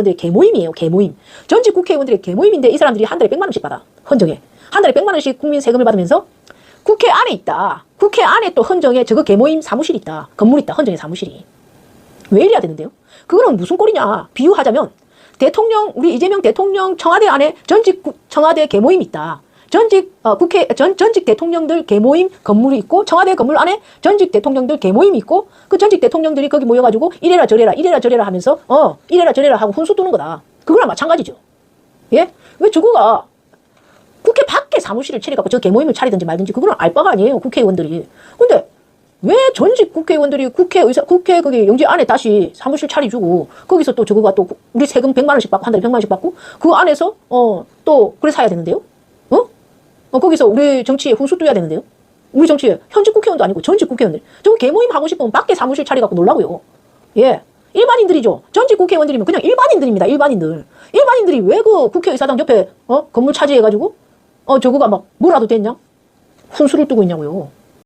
국회의원들의 개모임이에요. 개모임. 전직 국회의원들의 개모임인데 이 사람들이 한 달에 100만 원씩 받아. 헌정에. 한 달에 100만 원씩 국민 세금을 받으면서 국회 안에 있다. 국회 안에 또 헌정에 저거 개모임 사무실이 있다. 건물 있다. 헌정의 사무실이. 왜 이래야 되는데요? 그거는 무슨 꼴이냐. 비유하자면 대통령 우리 이재명 대통령 청와대 안에 전직 구- 청와대 개모임 있다. 전직 어, 국회 전 전직 대통령들 개모임 건물이 있고 청와대 건물 안에 전직 대통령들 개모임이 있고 그 전직 대통령들이 거기 모여가지고 이래라 저래라 이래라 저래라 하면서 어 이래라 저래라 하고 훈수 두는 거다. 그거랑 마찬가지죠. 예? 왜 저거가 국회 밖에 사무실을 차려갖고 저 개모임을 차리든지 말든지 그거는 알 바가 아니에요 국회의원들이. 근데 왜 전직 국회의원들이 국회 의사 국회 거기 영지 안에 다시 사무실 차려주고 거기서 또 저거가 또 우리 세금 100만 원씩 받고 한 달에 100만 원씩 받고 그 안에서 어 또 그래 사야 되는데요? 어? 어 거기서 우리 정치에 훈수 둬야 되는데요? 우리 정치에 현직 국회의원도 아니고 전직 국회의원들 저거 개모임 하고 싶으면 밖에 사무실 차려갖고 놀라고요. 예. 일반인들이죠. 전직 국회의원들이면 그냥 일반인들입니다. 일반인들. 일반인들이 왜 그 국회의사당 옆에 어 건물 차지해가지고 어 저거가 막 뭐라도 됐냐? 훈수를 두고 있냐고요.